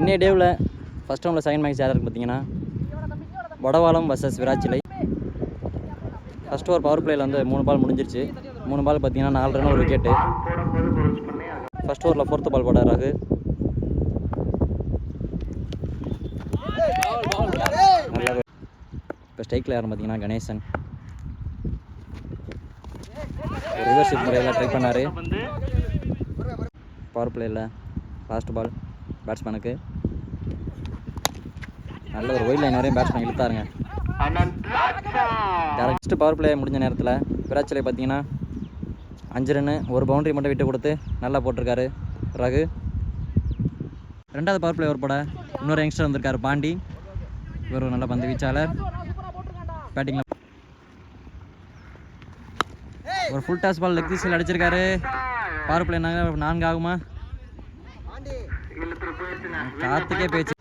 இன்னைய டேவில் ஃபஸ்ட் ரவுண்டில் செகண்ட் மேட்ச் யார் இருக்கு பார்த்தீங்கன்னா Vadavalam versus Virachilai first over power பிளேயில் வந்து மூணு பால் முடிஞ்சிருச்சு. மூணு பால் பார்த்தீங்கன்னா நாலு ரன் ஒரு விக்கெட்டு ஃபஸ்ட் ஓவரில் ஃபோர்த்து பால் போட ராகு. நல்லா இப்போ ஸ்ட்ரைக்கில் யாரும் பார்த்தீங்கன்னா கணேசன். ரிவர்ஸ் முறையில் ட்ரை பண்ணார். பவர் பிளேயில் லாஸ்ட் பால் பேட்ஸ்மேனுக்கு நல்ல ஒரு ஒயிட் லைன் வரையும் பேட்ஸ்மேன் இழுத்தாருங்க. டேரக்ட் பவர் பிளே முடிஞ்ச நேரத்தில் விராச்சிலை பார்த்தீங்கன்னா அஞ்சு ரன்னு ஒரு பவுண்டரி மட்டும் விட்டு கொடுத்து நல்லா போட்டிருக்காரு ரகு. ரெண்டாவது பவர் பிளே ஒரு போட இன்னொரு யங்ஸ்டர் வந்திருக்காரு பாண்டி. இவர் நல்ல பந்து வீச்சாளர். பேட்டிங்கில் ஒரு ஃபுல் டாஸ் பால் லெக் பீஸில் அடிச்சிருக்காரு. பவர் பிளே நான்கு ஆகுமா? காத்துக்கே பேச்சு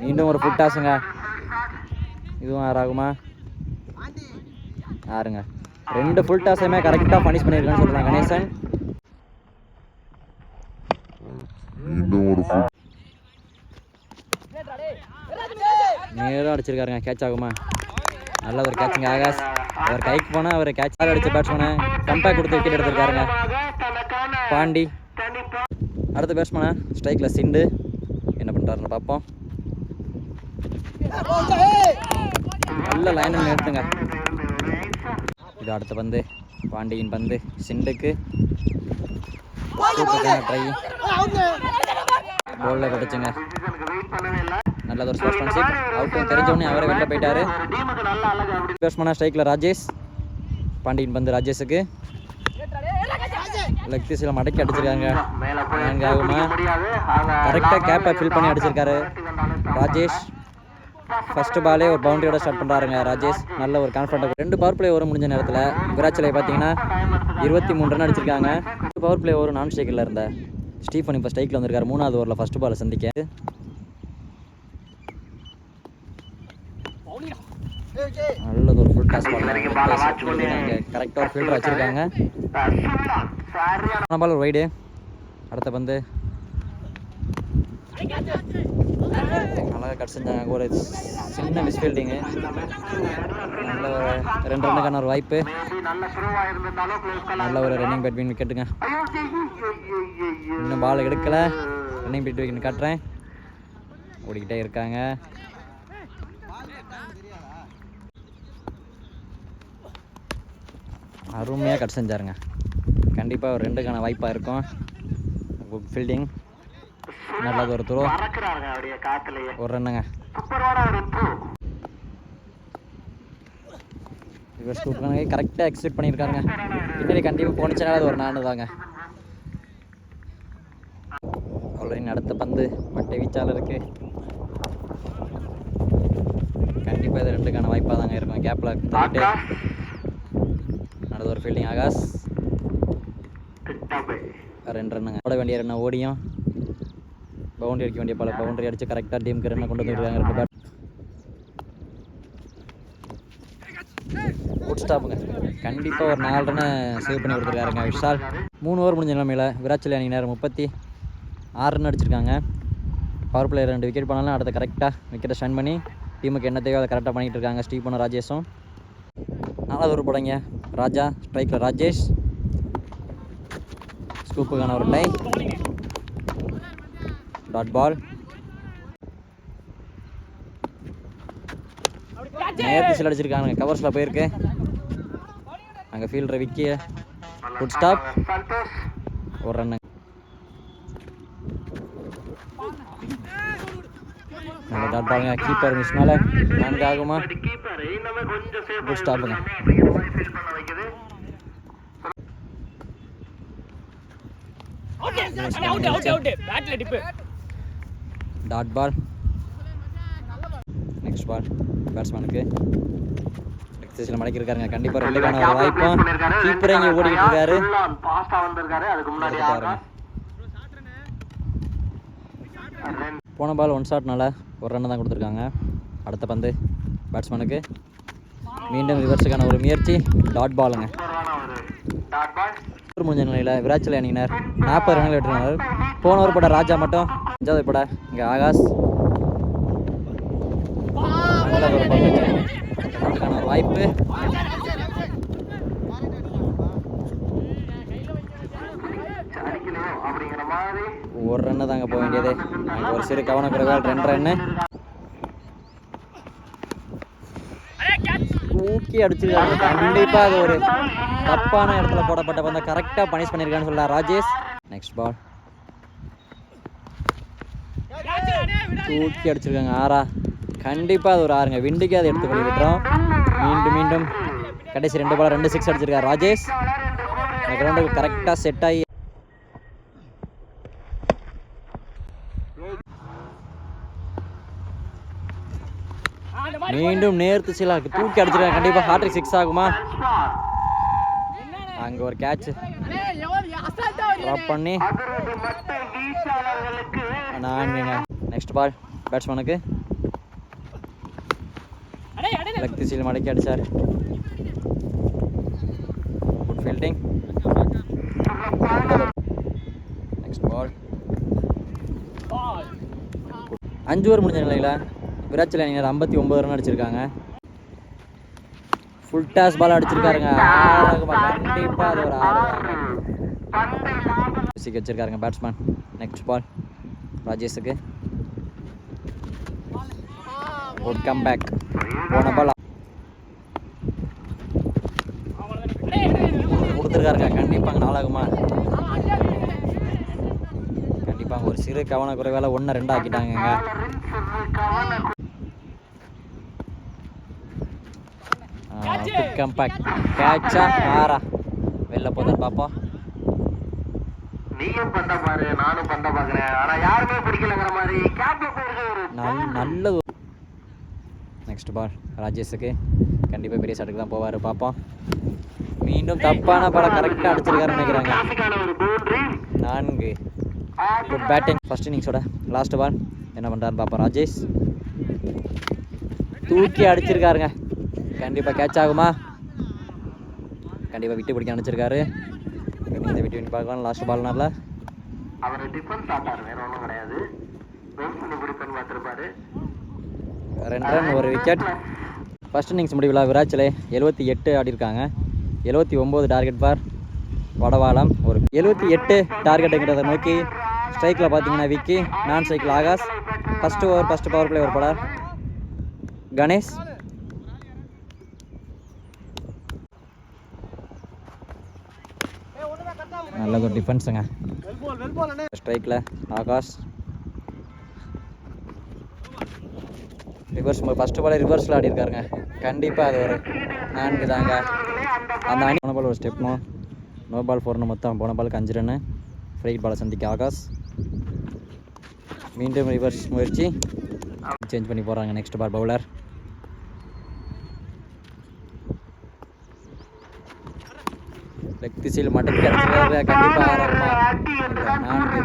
மீண்டும் ஒரு ஃபுல் டாஸுங்க இதுவும் ஆறாகுமா ஆறுங்க ரெண்டு ஃபுல் டாஸையுமே கரெக்டாக பனிஷ் பண்ணியிருக்கான்னு சொல்லலாம் கணேசன். நேரம் அடிச்சிருக்காருங்க. கேட்ச் ஆகுமா? நல்ல ஒரு கேட்சுங்க ஆகாஷ். அவர் கைக்கு போனால் அவர் கேட்ச் அடிச்ச பேட்ஸ்மேனை கம்பேக் கொடுத்து விக்கெட் எடுத்திருக்காருங்க. பாண்டி. அடுத்த பேட்ஸ்மேனை ஸ்ட்ரைக்கில் சிண்டு. என்ன பண்ணுறாருன்னு பார்ப்போம். நல்ல லைனில் நிறுத்துங்க. இது அடுத்த பந்து பாண்டியின் பந்து சிண்டுக்கு. ட்ரை போலில் பட்டுச்சுங்க நல்லது ஒரு ஸ்போர்ட்ஸ்மேன்ஷிப் அவுட்டும் தெரிஞ்சவொடனே அவரே வெளில போயிட்டாரு. பேட்ஸ்மேனாக ஸ்ட்ரைக்கில் ராஜேஷ். பாண்டியின் பந்து ராஜேஷுக்கு. லெக் பீஸில் மடக்கி அடிச்சிருக்காங்க. கரெக்டாக கேப்பை ஃபில் பண்ணி அடிச்சிருக்காரு. ராஜேஷ். ஃபர்ஸ்ட் பாலே ஒரு பவுண்டரியோட ஸ்டார்ட் பண்ணுறாருங்க ராஜேஷ். நல்ல ஒரு கான்ஃபிடண்ட் ரெண்டு பவர் பிளே ஓவர் முடிஞ்ச நேரத்தில் விராச்சலை பார்த்தீங்கன்னா இருபத்தி மூணு ரன் அடிச்சிருக்காங்க. பவர் பிளே ஓவர் நான் ஸ்ட்ரைக்கில் இருந்த ஸ்டீஃபன் இப்போ ஸ்ட்ரைக்கில் வந்திருக்காரு. மூணாவது ஓவரில் ஃபர்ஸ்ட் பாலை சந்திக்க. நல்லது ஒரு ஃபுல் டாஸ் கரெக்டாக ஒரு ஃபீல்டர் வச்சுருக்காங்க. பால் ஒரு வைடு அடுத்த பந்து. நல்லா கட் செஞ்சாங்க ஒரு சின்ன மிஸ் ஃபீல்டிங்கு நல்ல ஒரு ரெண்டு ரன்னுக்கான ஒரு வாய்ப்பு. நல்ல ஒரு ரன்னிங் பேட்மின் விக்கெட்டுங்க இன்னும் பால் எடுக்கலை. ரன்னிங் பேட் விக்கெட் காட்டுறேன். ஓடிக்கிட்டே இருக்காங்க. அருமையாக கட் செஞ்சாருங்க. கண்டிப்பாக ஒரு ரெண்டுக்கான வாய்ப்பாக இருக்கும். குட் ஃபீல்டிங் நல்லது ஒரு த்ரோ ஒரு ரன்னுங்க ரிவர்ஸ் கொடுக்குறாங்க கரெக்டாக எக்ஸிட் பண்ணியிருக்காருங்க பின்னாடி கண்டிப்பாக போனிச்சனால அது ஒரு நானு தாங்க. ஆல்ரெடி அடுத்த பந்து மட்டை வீச்சாளருக்கு கண்டிப்பாக இது ரெண்டுக்கான வாய்ப்பாக தாங்க இருக்கும். கேப்பில் தள்ளிட்டு நடந்த ஒரு ஃபீல்டிங் ஆகாஷ். ரெண்டு ரன்னுங்க ஓட வேண்டிய ரன்னை ஓடியும். பவுண்டரி அடிக்க வேண்டிய பல பவுண்டரி அடித்து கரெக்டாக டீமுக்கு ரன்னை கொண்டு வந்துருக்காங்க ரெண்டு பேட் குட் ஸ்டாப்புங்க கண்டிப்பாக ஒரு நாலு ரன்னை சேவ் பண்ணி கொடுத்துருக்காருங்க விஷால். மூணு ஓவர் முடிஞ்ச நிலைமையில் அணி நேரம் முப்பத்தி ஆறு ரன் அடிச்சிருக்காங்க. பவர் பிளேயர் ரெண்டு விக்கெட் பண்ணாலும் அடுத்த கரெக்டாக விக்கெட்டை ஸ்டன் பண்ணி டீமுக்கு என்ன தேவையோ அதை கரெக்டாக பண்ணிகிட்டு இருக்காங்க ஸ்டீபனும் ராஜேஷும். நாலாவது ஒரு படங்க. ராஜா ஸ்ட்ரைக்கில் ராஜேஷ். ஸ்கூப்புக்கான ஒரு டை டாட் பால் நேர்த்து சில அடிச்சிருக்காங்க கவர்ஸில் போயிருக்கு. அங்கே ஃபீல்டர் விக்கி. குட் ஸ்டாப் ஒரு ரன்னு நல்ல டாட் பாலுங்க கீப்பர் மிஸ்னால நான்கு ஆகுமா? குட் ஸ்டாப்புங்க டாட் பால் நெக்ஸ்ட் பால் பேட்ஸ்மேனுக்கு எக்ஸசைஸில் மடக்கிருக்காருங்க கண்டிப்பாக ரெண்டுக்கான ஒரு வாய்ப்பும் கீப்பரே இங்கே ஓடிக்கிட்டு இருக்காரு. போன பால் ஒன் ஷாட்னால ஒரு ரன் தான் கொடுத்துருக்காங்க. அடுத்த பந்து பேட்ஸ்மேனுக்கு மீண்டும் ரிவர்ஸுக்கான ஒரு முயற்சி டாட் பாலுங்க முடிஞ்ச நிலையில் விராச்சல் அணியினர் நாற்பது ரன்கள் வெற்றினார் போன ஒரு படம் ராஜா மட்டும். அஞ்சாவது பட இங்கே ஆகாஷ். ஒரு வாய்ப்பு. ஒரு ரன்னு தாங்க போக வேண்டியது. அங்கே ஒரு சிறு கவனக்குறைவால் ரெண்டு ரன்னு தூக்கி அடிச்சிருக்காங்க. கண்டிப்பாக அது ஒரு தப்பான இடத்துல போடப்பட்ட பந்த கரெக்டாக பனிஷ் பண்ணியிருக்கான்னு சொல்லலாம் ராஜேஷ். நெக்ஸ்ட் பால் தூக்கி அடிச்சிருக்காங்க. ஆறா. கண்டிப்பாக அது ஒரு ஆறுங்க. விண்டுக்கு அதை எடுத்து பண்ணி விட்டுறோம் மீண்டும் மீண்டும். கடைசி ரெண்டு பாலம் ரெண்டு சிக்ஸ் அடிச்சிருக்காரு ராஜேஷ். இந்த கிரவுண்டுக்கு கரெக்டாக செட் ஆகி மீண்டும் நேர்த்து சில தூக்கி அடிச்சிருக்காங்க. கண்டிப்பாக ஹாட்ரிக் சிக்ஸ் ஆகுமா? அங்கே ஒரு கேட்ச் ட்ராப் பண்ணி நான்குங்க. நெக்ஸ்ட் பால் பேட்ஸ்மேனுக்கு லெக் திசையில் மடக்கி அடிச்சார். குட் ஃபீல்டிங் நெக்ஸ்ட் பால் அஞ்சு ஓவர் முடிஞ்ச நிலையில் விராட் சேலனியர் ஐம்பத்தி ஒம்பது ரன் அடிச்சிருக்காங்க. ஃபுல் டாஸ் பால் அடிச்சிருக்காருங்க. கண்டிப்பாக அது ஒரு ஆறு வச்சிருக்காருங்க பேட்ஸ்மேன் நெக்ஸ்ட் பால் ராஜேஷுக்கு. குட் கம் பேக் போன பால் கொடுத்துருக்காருங்க. கண்டிப்பாங்க நாளாகுமா. கண்டிப்பாங்க ஒரு சிறு கவன குறைவால ஒன்று ரெண்டு ஆக்கிட்டாங்கங்க. குட் கம் பேக் கேட்சா ஆறா. வெளில போதான் பார்ப்போம் நீயும் பந்த பாரு நானும் பந்த பாக்குறேன். ஆனா யாருமே பிடிக்கலங்கிற மாதிரி கேப்ல போயிருக்க ஒரு நல் நல்லது. நெக்ஸ்ட் பால் ராஜேஷுக்கு. கண்டிப்பாக பெரிய ஷாட்டுக்கு தான் போவார் பார்ப்போம். மீண்டும் தப்பான பாலை கரெக்டாக அடிச்சிருக்காருன்னு நினைக்கிறாங்க. நான்கு. குட் பேட்டிங் ஃபர்ஸ்ட் இன்னிங்ஸோட லாஸ்ட் பால் என்ன பண்ணுறாருன்னு பார்ப்போம் ராஜேஷ். தூக்கி அடிச்சிருக்காருங்க. கண்டிப்பாக கேட்ச் ஆகுமா? கண்டிப்பாக விட்டு பிடிக்க அனுப்பிச்சிருக்காரு இந்த விட்டு விட்டு பார்க்கலாம் லாஸ்ட் பால்னால அவர் டிஃபென்ஸ் ஆட்டார் வேற ஒன்றும் கிடையாது. ரெண்டு ரன் ஒரு விக்கெட். ஃபர்ஸ்ட் இன்னிங்ஸ் முடிவில் விராச்சலே எழுபத்தி எட்டு ஆடிருக்காங்க எழுபத்தி ஒம்பது டார்கெட் பார் வடவாளம். ஒரு எழுபத்தி எட்டு டார்கெட்டுங்கிறத நோக்கி ஸ்ட்ரைக்கில் பார்த்தீங்கன்னா விக்கி நான் ஸ்ட்ரைக்கில் Akash. First over first power play ஒரு படார். கணேஷ். நல்ல ஒரு டிஃபென்ஸுங்க ஸ்ட்ரைக்கில் ஆகாஷ். ரிவர்ஸ் ஃபஸ்ட்டு பால் ரிவர்ஸில் ஆடி இருக்காருங்க கண்டிப்பாக அது ஒரு நான்கு தாங்க. அந்த அணி போன பால் ஒரு ஸ்டெப் நோ நோ பால் ஃபோர்னு மொத்தம். போன பாலுக்கு அஞ்சு ரன்னு ஃப்ரீ பாலை சந்திக்க ஆகாஷ். மீண்டும் ரிவர்ஸ் முயற்சி. சேஞ்ச் பண்ணி போகிறாங்க நெக்ஸ்ட் பால் பவுலர் லெக் திசையில் மட்டும் கண்டிப்பாக நான்கு.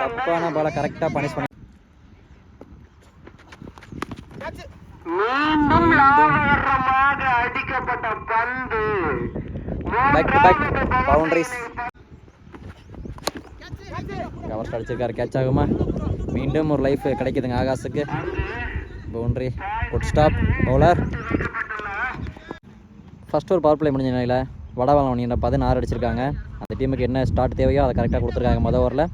தப்பான பாலை கரெக்டாக பனிஷ் பண்ணி மீண்டும் லாபகரமாக அடிக்கப்பட்ட பந்து back to back boundaries cover அடிச்சிருக்காரு கேட்ச் ஆகுமா? மீண்டும் ஒரு லைஃப் கிடைக்குதுங்க ஆகாஷுக்கு. Boundary good stop bowler first ஒரு பவர் பிளே முடிஞ்ச நிலையில் வடவாளம் அணியினர் பதினாறு அடிச்சிருக்காங்க. அந்த டீமுக்கு என்ன ஸ்டார்ட் தேவையோ அதை கரெக்டாக கொடுத்துருக்காங்க மொதல் ஓவரில்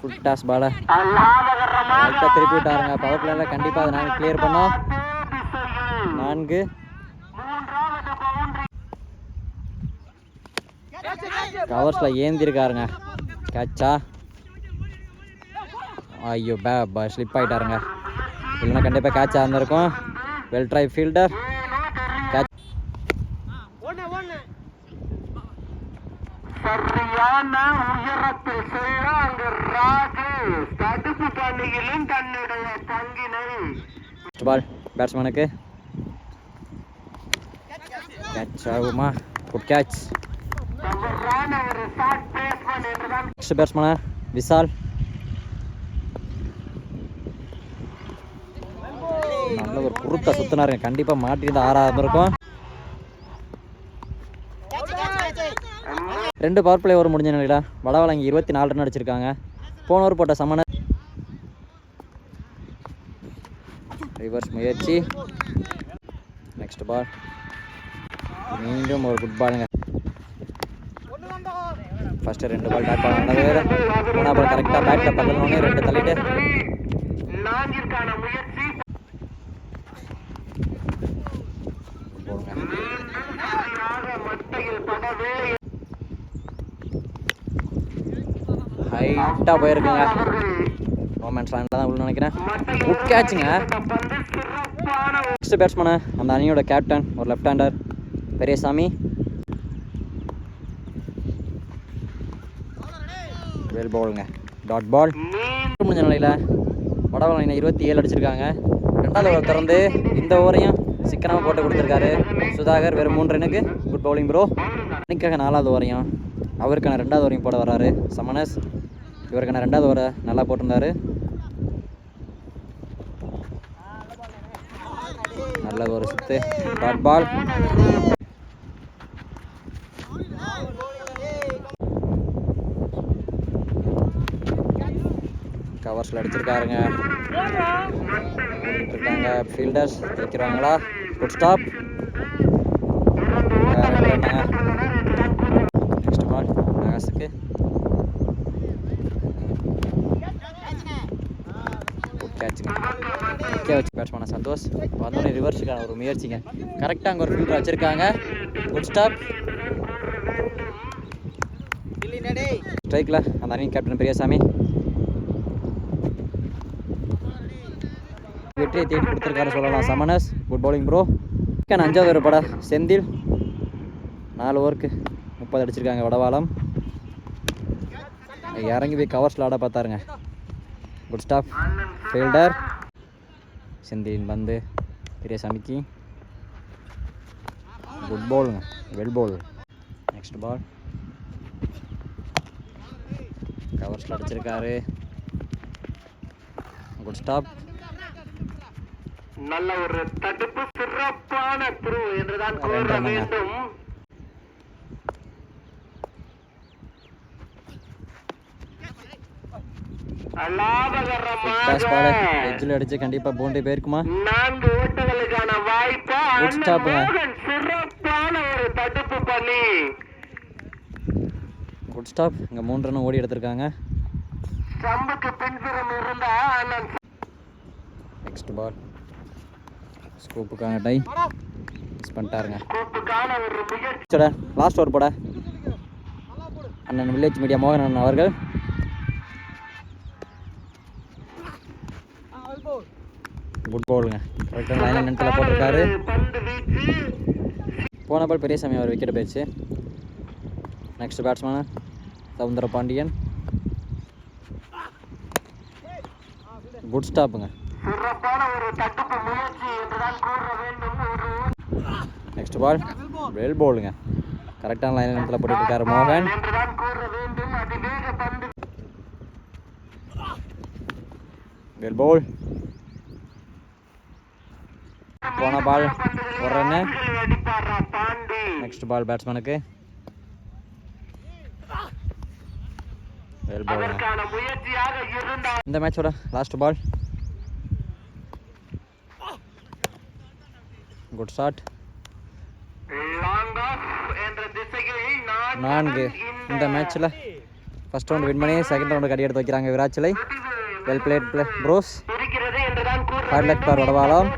ஃபுல் டாஸ் பாலை கரெக்டாக திருப்பி விட்டாருங்க. பவர் பிளேயில் கண்டிப்பாக அதை நாங்கள் கிளியர் பண்ணோம். நான்கு. கவர்ஸில் ஏந்திருக்காருங்க. கேட்சா ஐயோ பே ஸ்லிப் ஆகிட்டாருங்க இல்லைன்னா கண்டிப்பாக கேட்சாக இருந்திருக்கும். வெல் ட்ரை ஃபீல்டர் கேட்ச் சரியான உயரத்தில் செல்ல அங்கு ராஜு தடுப்பு பணியிலும் தன்னுடைய பங்கினை பால் பேட்ஸ்மேனுக்கு ஆகுமா குட் கேட்ச் தவறான ஒரு ஷார்ட் நெக்ஸ்ட் நல்ல ஒரு குருத்த சுத்தினாருங்க கண்டிப்பாக மாட்டிட்டு ஆறாவது இருக்கும். ரெண்டு பவர் பிளே ஓவர் முடிஞ்ச நிலையில் வடவாளம் இருபத்தி நாலு ரன் அடிச்சிருக்காங்க. போன ஓவர் போட்ட சமண ரிவர்ஸ் முயற்சி. நெக்ஸ்ட் பால் மீண்டும் ஒரு குட் பாலுங்க ஃபஸ்ட்டு ரெண்டு பால் பேட் பால் வந்தது. மூணா பால் கரெக்டாக பேட்டில் பக்கணுன்னே ரெண்டு தள்ளிட்டு. நான்கிற்கான ஹைட்டாக போயிருக்குங்க. மொமெண்ட்ஸ் லைனில் தான் உள்ள நினைக்கிறேன். குட் கேட்சுங்க நெக்ஸ்ட் பேட்ஸ்மேனு அந்த அணியோட கேப்டன் ஒரு லெஃப்ட் ஹேண்டர் பெரியசாமி. வெல் பவுலுங்க டாட் பால் முடிஞ்ச நிலையில் வடவளம் இருபத்தி ஏழு அடிச்சிருக்காங்க. ரெண்டாவது ஓவர் திறந்து இந்த ஓவரையும் சிக்கனமாக போட்டு கொடுத்துருக்காரு சுதாகர். வெறும் மூன்று ரன்னுக்கு குட் பவுலிங் ப்ரோ அன்னைக்காக நாலாவது ஓவரையும் அவருக்கான ரெண்டாவது ஓவரையும் போட வர்றாரு சமனஸ் இவருக்கான ரெண்டாவது ஓவரை நல்லா போட்டிருந்தாரு. நல்ல ஒரு சுத்து. டாட் பால் கவர்ஸில் அடிச்சிருக்காருங்க. இருக்காங்க ஃபீல்டர்ஸ் ஜெயிக்கிறாங்களா குட் ஸ்டாப் நெக்ஸ்ட் பால் நகாசுக்கு கேட்சுங்க கே வச்சு பேட்ஸ்மேன சந்தோஷ். வந்தோடனே ரிவர்ஸுக்கான ஒரு முயற்சிங்க. கரெக்டாக அங்கே ஒரு ஃபீல்டர் வச்சுருக்காங்க. குட் ஸ்டாப் ஸ்ட்ரைக்கில் அந்த அணி கேப்டன் பெரியசாமி. வெற்றியை தேடி கொடுத்துருக்காரு சொல்லலாம். சமனஸ் குட் பவுலிங் ப்ரோ அஞ்சாவது ஒரு படம் செந்தில். நாலு ஓவருக்கு முப்பது அடிச்சிருக்காங்க வடவாளம். இறங்கி போய் கவர்ஸில் ஆட பார்த்தாருங்க. குட் ஸ்டாப் ஃபீல்டர் செந்திலின் பந்து பெரியசாமிக்கு குட் பவுலுங்க வெல் பவுல் நெக்ஸ்ட் பால் கவர்ஸில் அடிச்சிருக்காரு. குட் ஸ்டாப் நல்ல ஒரு தடுப்பு சிறப்பான த்ரூ என்றுதான் கூற. வேண்டும். அடிச்சு கண்டிப்பாக பவுண்டரி போயிருக்குமா? நான்கு ஓட்டங்களுக்கான வாய்ப்பு Good stop. ங்க. மோகன் சிறப்பான ஒரு தடுப்பு பண்ணி குட் ஸ்டாப் இங்கே ரன் ஓடி எடுத்திருக்காங்க. ஸ்டம்புக்கு பின்புறம் இருந்த அண்ணன் நெக்ஸ்ட் பால் ஸ்கூப்புக்கான டை. மிஸ் பண்ணிட்டாருங்க. ஒரு முயற்சி. லாஸ்ட் ஓவர் போட. அண்ணன் வில்லேஜ் மீடியா மோகன் அண்ணன் அவர்கள். குட் பவுலுங்க கரெக்டாக லைன் நினத்தில் போட்டிருக்காரு. போன பால் பெரியசாமி அவர் விக்கெட் போயிடுச்சு. Next batsman Soundara Pandian good ஸ்டாப்புங்க சிறப்பான ஒரு தடுப்பு முயற்சி என்றுதான் கூற வேண்டும். ஒரு நெக்ஸ்ட் பால் வெல் பவுலுங்க கரெக்டான லைன் நினத்தில் போட்டுருக்காரு மோகன். என்றுதான் கூற வேண்டும். அதிவேக பந்து. வெல் பவுல் போன பால் ஒரு ரன்னு நெக்ஸ்ட் பால் பேட்ஸ்மேனுக்கு இந்த மேட்சோட லாஸ்ட் பால் குட் ஷாட் நான்கு இந்த மேட்ச்சில் ஃபர்ஸ்ட் ரவுண்ட் வின் பண்ணி செகண்ட் ரவுண்டு கடி எடுத்து வைக்கிறாங்க Virachilai well played play bros hard luck for Vadavalam.